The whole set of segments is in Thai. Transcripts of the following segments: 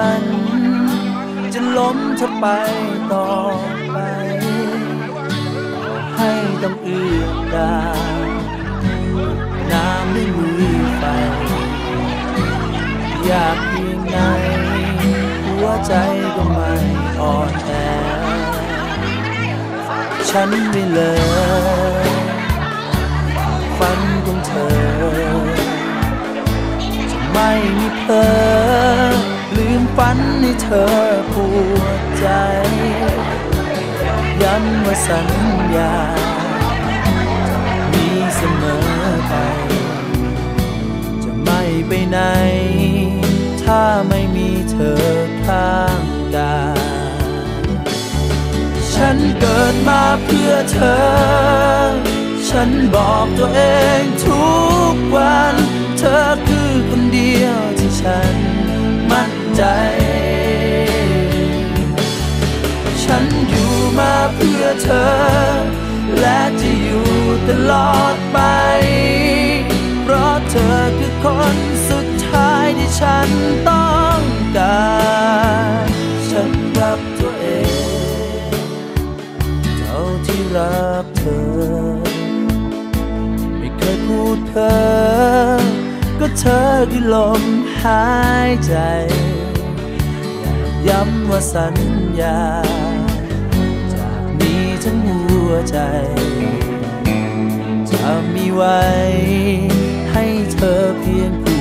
ันจะล้มเธอไปต่อไป ให้ต้องเอื้อมดาน้ำด้วยมือไฟ อยากเพียงไหนหัวใจก็ไม่อ่อนแอฉันไม่เลยฝันของเธอ จะไม่มีเพอ ลืมฝันให้เธอปวดใจ ย้ำว่าสัญญา มีเสมอไป จะไม่ไปไหน ถ้าไม่มีเธอข้างกายฉันเกิดมาเพื่อเธอ ฉันบอกตัวเองทุกวัน ลอดไป เพราะเธอคือคนสุดท้ายที่ฉันต้องการ ฉันรักตัวเอง เท่าที่รักเธอ ไม่เคยพูดเพ้อก็เธอคือลมหายใจย้ำว่าสัญญา จากนี้ทั้งหัวใจ มีไว้ ให้เธอเพียง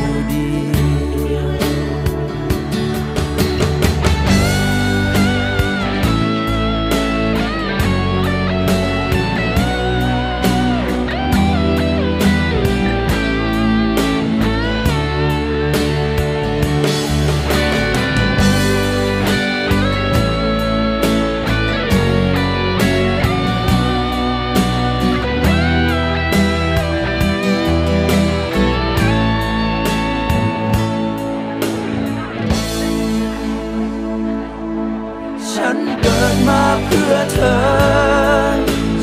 เพื่อเธอ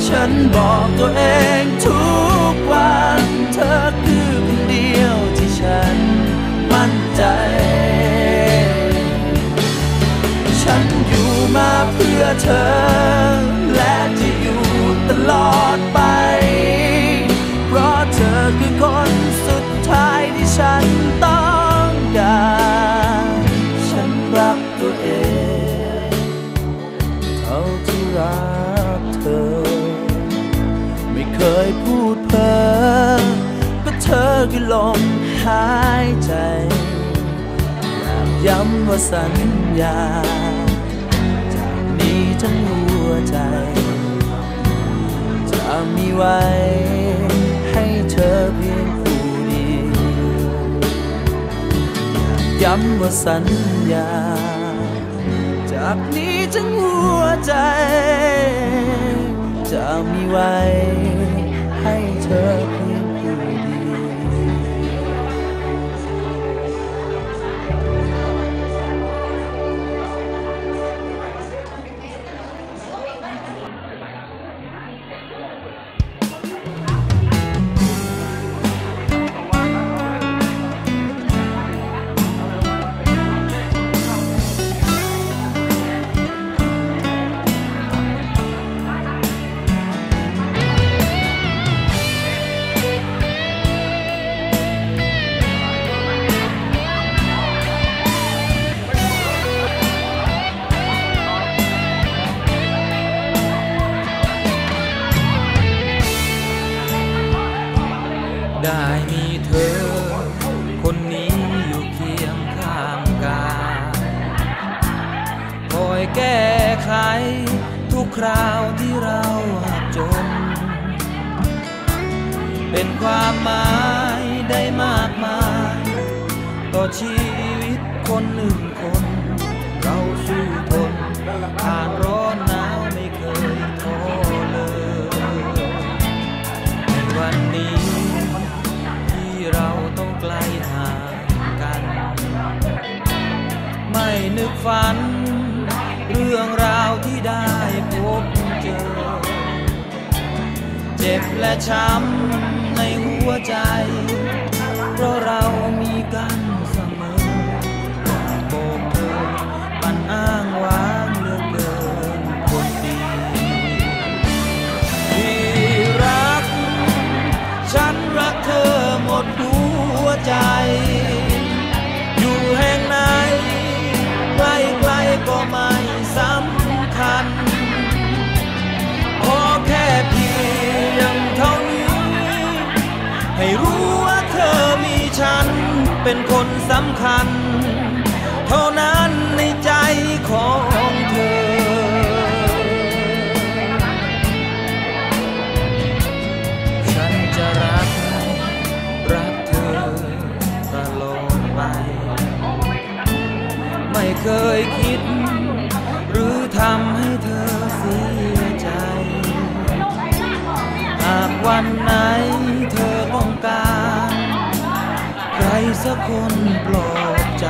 ฉันบอกตัวเองทุกวัน เธอคือคนเดียวที่ฉันมั่นใจ ฉันอยู่มาเพื่อเธอ ลมหายใจอยากย้ำว่าสัญญา จากนี้ทั้งหัวใจ จะมีไว้ให้เธอเพียงผู้เดียวอยากย้ำว่าสัญญา จากนี้ทั้งหัวใจ จะมีไว้ให้เธอ ที่เราหักจน เป็นความหมายได้มากมาย ต่อชีวิตคนหนึ่งคน เราสู้ทนผ่านร้อนหนาวไม่เคยท้อเลย ในวันนี้ ที่เราต้องไกลห่างกัน ไม่นึกฝันเรื่องราว เจ็บและช้ำในหัวใจ เพราะเรามีกันเสมอโบกเธอปันอ้างว้างเหลือเกินคนดีที่รัก ฉันรักเธอหมดหัวใจ เป็นคนสำคัญ เท่านั้นในใจของเธอ ฉันจะรัก รักเธอตลอดไป ไม่เคยคิด สักคนปลอบใจ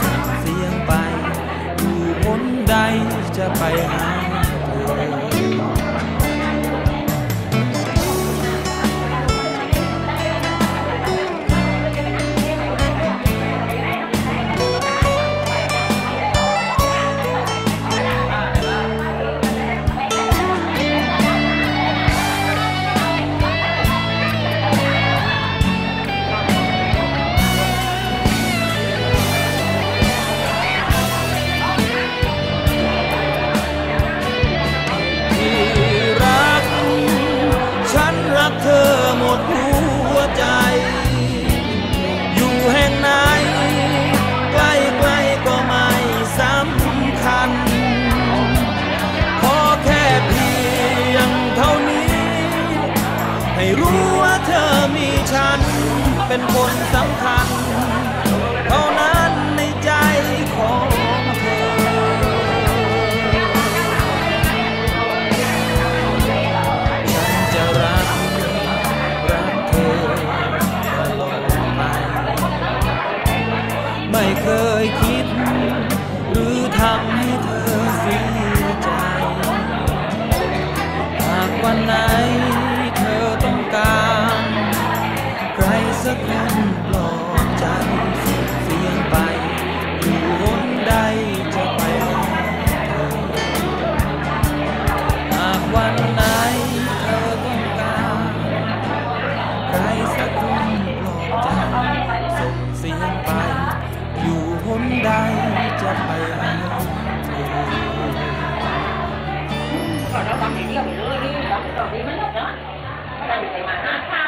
ส่งเสียงไป อยู่คนใดจะไปหาเธอ ดหัวใจ อยู่แห่งไหน ใกล้ๆก็ไม่สำคัญ ขอแค่เพียงเท่านี้ ให้รู้ว่าเธอมีฉัน เป็นคนสำคัญ chắc hay anh còn đó có những cái lồng đi, có cái lồng đi mới lộc đó. Nó đang bị mà.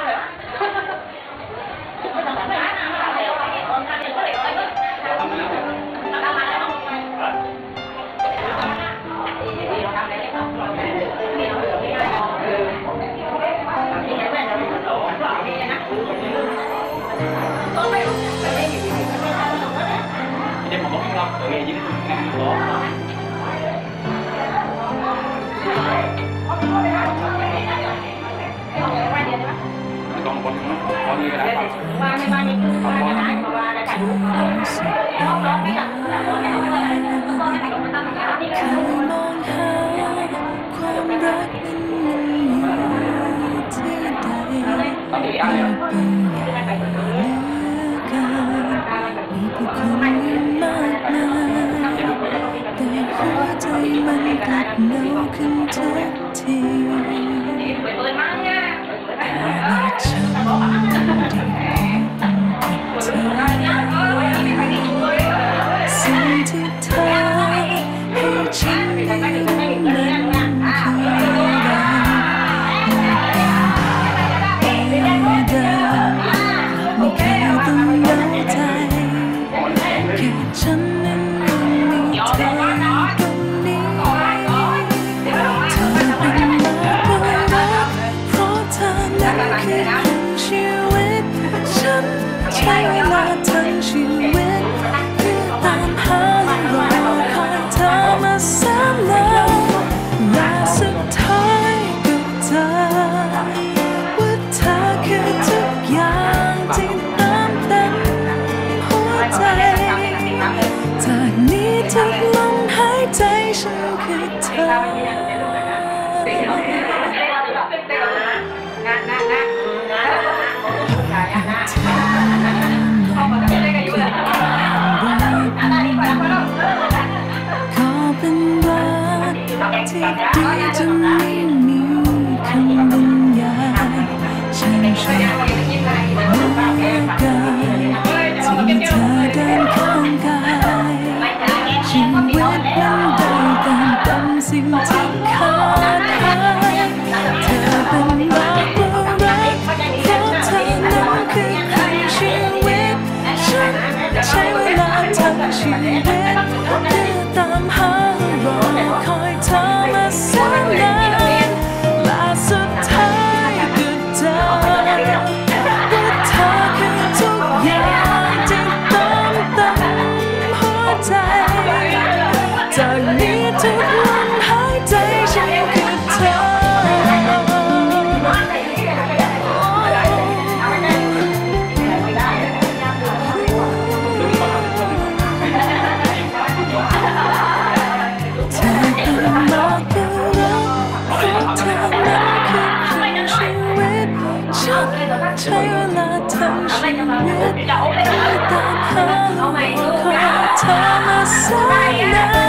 Jadi mau ngomong lah, oke jadi itu Còn còn còn như cái đá qua đây qua đây qua cái này mà qua đây thành đúng nó nó biết là là con này nó là con này nó tâm nó đi เค cái ยมองหาความรักนั้นอยู่ที่ใด Tapi ya เป็นอย่าง เห ใช้เว Xin ช้เว